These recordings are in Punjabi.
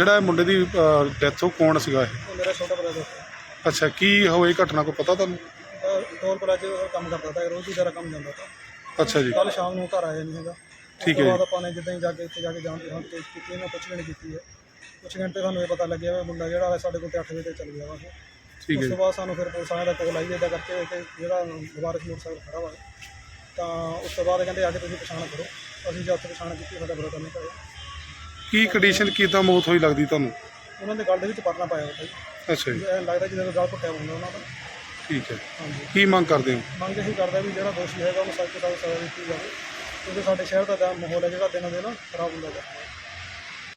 ਜਿਹੜਾ ਇਹ ਮੁੰਡੇ ਦੀ ਡੈਥ ਉਹ ਕੌਣ ਸੀਗਾ ਇਹ? ਉਹ ਮੇਰਾ ਛੋਟਾ ਬ੍ਰਦਰ ਸੀ। ਅੱਛਾ ਕੀ ਹੋਈ ਘਟਨਾ ਕੋ ਪਤਾ ਤੁਹਾਨੂੰ? ਟੋਲ ਪਲਾਜ਼ੇ ਦਾ ਕੰਮ ਕਰਦਾ ਤਾ ਰੋਜ਼ ਦੀ ਤਰ੍ਹਾਂ ਕੰਮ ਜਾਂਦਾ ਤਾ। ਅੱਛਾ ਜੀ। ਕੱਲ ਸ਼ਾਮ ਨੂੰ ਘਰ ਆਇਆ ਨਹੀਂ ਹੈਗਾ। ਠੀਕ ਉਸ ਤੋਂ ਹੈ ਬਾਅਦ ਆਪਾਂ ਨੇ ਜਿੱਦਾਂ ਹੀ ਜਾ ਕੇ ਇੱਥੇ ਜਾ ਕੇ ਜਾਣ ਦੀ ਹਾਂ ਟੇਸਟ ਕੀਤੀ ਇਹਨੂੰ ਪੁੱਛਗਿੱਛ ਕੀਤੀ ਹੈ। ਪੁੱਛਗਿੱਛ ਤੇ ਸਾਨੂੰ ਇਹ ਪਤਾ ਲੱਗਿਆ ਵੀ ਮੁੰਡਾ ਜਿਹੜਾ ਹੈ ਸਾਡੇ ਕੋਲ ਤੇ 8 ਵਜੇ ਤੇ ਚੱਲ ਗਿਆ ਵਾ ਉਹ। ਠੀਕ ਹੈ ਉਸ ਜੀ। ਤੋਂ ਬਾਅਦ ਸਾਨੂੰ ਫਿਰ ਪੁਲਿਸ ਵਾਲਿਆਂ ਦਾ ਕੋਲ ਆਈ ਇਹਦਾ ਕਰਕੇ ਕਿ ਜਿਹੜਾ ਵਾਰਿਸ ਮੋਟਰਸਾਈਕਲ ਖੜਾ ਵਾ। ਤਾਂ ਉਸ ਤੋਂ ਬਾਅਦ ਕਹਿੰਦੇ ਆ ਕੇ ਤੁਸੀਂ ਪਛਾਣ ਕਰੋ। ਅਸੀਂ ਜਦ ਤੱਕ ਪਛਾਣ ਕੀਤੀ ਸਾਡਾ ਬਰਦਰ ਨੇ ਕਰਿਆ ਕੀ ਕੰਡੀਸ਼ਨ ਕੀਤਾ ਮੌਤ ਹੋਈ ਲੱਗਦੀ ਤੁਹਾਨੂੰ? ਉਹਨਾਂ ਦੇ ਗਲ ਦੇ ਵਿੱਚ ਪਰਨਾ ਪਾਇਆ ਹੋਇਆ ਸੀ। ਅੱਛਾ ਜੀ। ਇਹ ਲੱਗਦਾ ਜਿਵੇਂ ਗਲ ਪੱਟਿਆ ਹੁੰਦਾ ਉਹਨਾਂ ਦਾ। ਠੀਕ ਹੈ। ਹਾਂਜੀ। ਕੀ ਮੰਗ ਕਰਦੇ ਹੋ? ਮੰਗ ਇਹੀ ਕਰਦਾ ਵੀ ਜਿਹੜਾ ਦੋਸ਼ੀ ਹੈਗਾ ਉਹਨੂੰ ਸਖਤ ਤੋਂ ਸਜ਼ਾ ਦਿੱਤੀ ਜਾਵੇ। ਕਿਉਂਕਿ ਸਾਡੇ ਸ਼ਹਿਰ ਦਾ ਤਾਂ ਮਾਹੌਲ ਹੈ ਜਿਹੜਾ ਦਿਨੋਂ ਦਿਨ ਖਰਾਬ ਹੁੰਦਾ ਜਾ ਰਿਹਾ। ਹੈ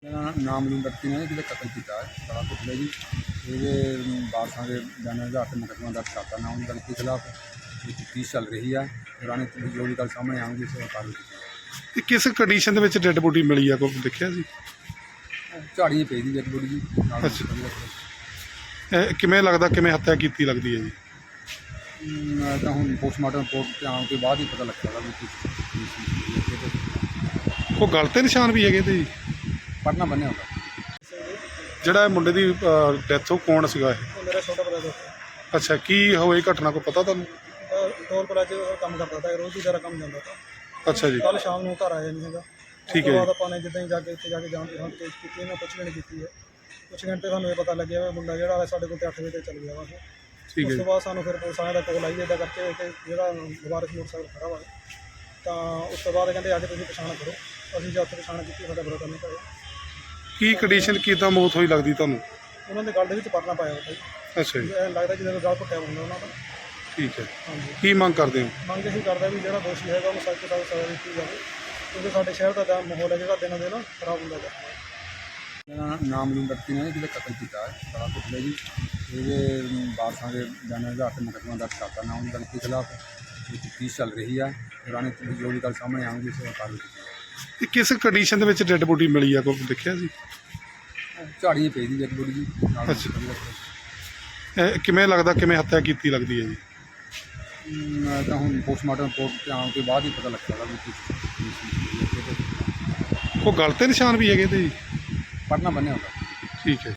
ਮੇਰਾ ਨਾਮ ਮਨਿੰਦਰ ਸਿੰਘ ਹੈ ਜਿਹਦਾ ਕਤਲ ਕੀਤਾ ਹੈ ਸਾਰਾ ਪੁੱਛਲੇ ਜੀ। ਇਹਦੇ ਬਾਦਸ਼ਾਹ ਦੇ ਬਿਆਨਾਂ ਦੇ ਤੇ ਮੁਕੱਦਮਾ ਦਰਜ ਕਰਤਾ। ਨਾਮ ਦੀ ਗਲਤੀ ਖਿਲਾਫ ਇਹ ਤਫਤੀਸ਼ ਚੱਲ ਰਹੀ ਹੈ। ਪੁਰਾਣੇ ਜੋ ਵੀ ਗੱਲ ਸਾਹਮਣੇ ਆਉਂਗੀ ਉਸ ਕਾਰਵਾਈ ਕੀਤੀ ਤੇ ਕਿਸ ਕੰਡੀਸ਼ਨ ਦੇ ਵਿੱਚ ਡੈੱਡ ਬੋਡੀ ਮਿਲੀ ਆ ਕੋਈ ਦੇਖਿਆ ਜਾਊਗੀ। ਝਾੜੀ ਪਈ ਦੀ ਜੱਟ ਬੁੜੀ ਜੀ ਨਾਲ ਅੱਛਾ। ਇਹ ਕਿਵੇਂ ਲੱਗਦਾ ਕਿਵੇਂ ਹੱਤਿਆ ਕੀਤੀ ਲੱਗਦੀ ਹੈ ਜੀ? ਮੈਂ ਤਾਂ ਹੁਣ ਪੋਸਟਮਾਰਟਮ ਰਿਪੋਰਟ ਤੇ ਆਉਣ ਤੋਂ ਬਾਅਦ ਹੀ ਪਤਾ ਲੱਗਦਾ ਵੀ ਕੀ ਗਲ ਤੇ ਨਿਸ਼ਾਨ ਵੀ ਹੈਗੇ ਤੇ ਜੀ। ਪੜਨਾ ਬੰਨਿਆ ਹੁੰਦਾ। ਜਿਹੜਾ ਇਹ ਮੁੰਡੇ ਦੀ ਡੈਥ ਉਹ ਕੌਣ ਸੀਗਾ ਇਹ? ਉਹ ਮੇਰਾ ਛੋਟਾ ਬ੍ਰਦਰ ਸੀ ਅੱਛਾ ਕੀ ਹੋਈ ਘਟਨਾ ਕੋ ਪਤਾ ਤੁਹਾਨੂੰ? ਟੋਲ ਪਲਾਜ਼ੇ ਕੰਮ ਕਰਦਾ ਤਾ ਰੋਜ਼ ਦੀ ਤਰ੍ਹਾਂ ਕੰਮ ਜਾਂਦਾ ਤਾ। ਅੱਛਾ ਜੀ। ਕੱਲ ਸ਼ਾਮ ਨੂੰ ਘਰ ਆਇਆ ਨਹੀਂ ਹੈਗਾ ਉਸ ਠੀਕ ਤੋਂ ਹੈ ਬਾਅਦ ਆਪਾਂ ਨੇ ਜਿੱਦਾਂ ਹੀ ਜਾ ਕੇ ਇੱਥੇ ਜਾ ਕੇ ਜਾਣ ਦੀ ਹਾਂ ਟੇਸਟ ਕੀਤੀ ਇਹਨੂੰ ਪੁੱਛਗਿੱਛ ਕੀਤੀ ਹੈ। ਪੁੱਛਗਿੱਛ ਤੇ ਸਾਨੂੰ ਇਹ ਪਤਾ ਲੱਗਿਆ ਵੀ ਮੁੰਡਾ ਜਿਹੜਾ ਹੈ ਸਾਡੇ ਕੋਲ ਤੇ 8 ਵਜੇ ਤੇ ਚੱਲ ਗਿਆ ਵਾ। ਉਹ। ਠੀਕ ਉਸ ਹੈ ਤੋਂ ਜੀ ਬਾਅਦ ਸਾਨੂੰ ਫਿਰ ਪੁਲਿਸ ਵਾਲਿਆਂ ਦਾ ਕੋਲ ਆਈ ਇਹਦਾ ਕਰਕੇ ਕਿ ਜਿਹੜਾ ਵਾਰਿਸ ਮੋਟਰਸਾਈਕਲ ਖੜਾ ਵਾ। ਤਾਂ ਉਸ ਤੋਂ ਬਾਅਦ ਕਹਿੰਦੇ ਆ ਕੇ ਤੁਸੀਂ ਪਛਾਣ ਕਰੋ। ਅਸੀਂ ਜਦ ਤੱਕ ਪਛਾਣ ਕੀਤੀ ਸਾਡਾ ਬਰਦਰ ਨੇ ਕਰਿਆ ਕੀ ਕੰਡੀਸ਼ਨ ਕੀਤਾ ਮੌਤ ਹੋਈ ਲੱਗਦੀ ਤੁਹਾਨੂੰ? ਉਹਨਾਂ ਦੇ ਗਲ ਦੇ ਵਿੱਚ ਪਰਨਾ ਪਾਇਆ ਹੋਇਆ ਸੀ। ਅੱਛਾ ਜੀ। ਲੱਗਦਾ ਜਿਵੇਂ ਗਲ ਪੱਟਿਆ ਹੁੰਦਾ ਉਹਨਾਂ ਦਾ। ਠੀਕ ਹੈ। ਹਾਂਜੀ ਕੀ ਮੰਗ ਕਰਦੇ ਹੋ? ਮੰਗ ਇਹੀ ਕਰਦਾ ਵੀ ਜਿਹੜਾ ਦੋਸ਼ੀ ਹੈਗਾ ਉਹਨੂੰ ਸਖਤ ਤੋਂ ਸਜ਼ਾ ਦਿੱਤੀ ਜਾਵੇ ਕਿਉਂਕਿ ਸਾਡੇ ਸ਼ਹਿਰ ਦਾ ਤਾਂ ਮਾਹੌਲ ਹੈ ਜਿਹੜਾ ਦਿਨੋਂ ਦਿਨ ਖਰਾਬ ਹੁੰਦਾ ਜਾ ਰਿਹਾ ਹੈ। ਮੇਰਾ ਨਾਮ ਮਨਿੰਦਰ ਸਿੰਘ ਹੈ ਜਿਹਦਾ ਕਤਲ ਕੀਤਾ ਹੈ ਸਾਰਾ ਪੁੱਛਲੇ ਜੀ। ਇਹਦੇ ਬਾਦਸ਼ਾਹ ਦੇ ਦੇ ਆਧਾਰ ਤੇ ਮੁਕੱਦਮਾ ਦਰਜ ਕਰਤਾ ਨਾਮ ਦੀ ਗਲਤੀ ਖਿਲਾਫ ਇਹ ਤਫਤੀਸ਼ ਚੱਲ ਰਹੀ ਹੈ ਪੁਰਾਣੇ ਜੋ ਵੀ ਗੱਲ ਸਾਹਮਣੇ ਆਉਂਗੀ ਉਸ ਕਾਰਵਾਈ ਕੀਤੀ। ਤੇ ਕਿਸ ਕੰਡੀਸ਼ਨ ਦੇ ਵਿੱਚ ਡੈੱਡ ਬੋਡੀ ਮਿਲੀ ਆ ਕੋਈ ਦੇਖਿਆ ਜੀ? ਝਾੜੀ ਪਈ ਦੀ ਜੱਟ ਬੁੜੀ ਜੀ ਨਾਲ ਅੱਛਾ। ਇਹ ਕਿਵੇਂ ਲੱਗਦਾ ਕਿਵੇਂ ਹੱਤਿਆ ਕੀਤੀ ਲੱਗਦੀ ਹੈ ਜੀ? ਮੈਂ ਤਾਂ ਹੁਣ ਪੋਸਟਮਾਰਟਮ ਰਿਪੋਰਟ ਤੇ ਆਉਣ ਤੋਂ ਬਾਅਦ ਹੀ ਪਤਾ ਲੱਗਦਾ ਵੀ ਕੀ ਉਹ ਗਲ ਤੇ ਨਿਸ਼ਾਨ ਵੀ ਹੈਗੇ ਤੇ ਜੀ? ਪੜਨਾ ਬੰਨਿਆ ਹੁੰਦਾ। ਠੀਕ ਹੈ।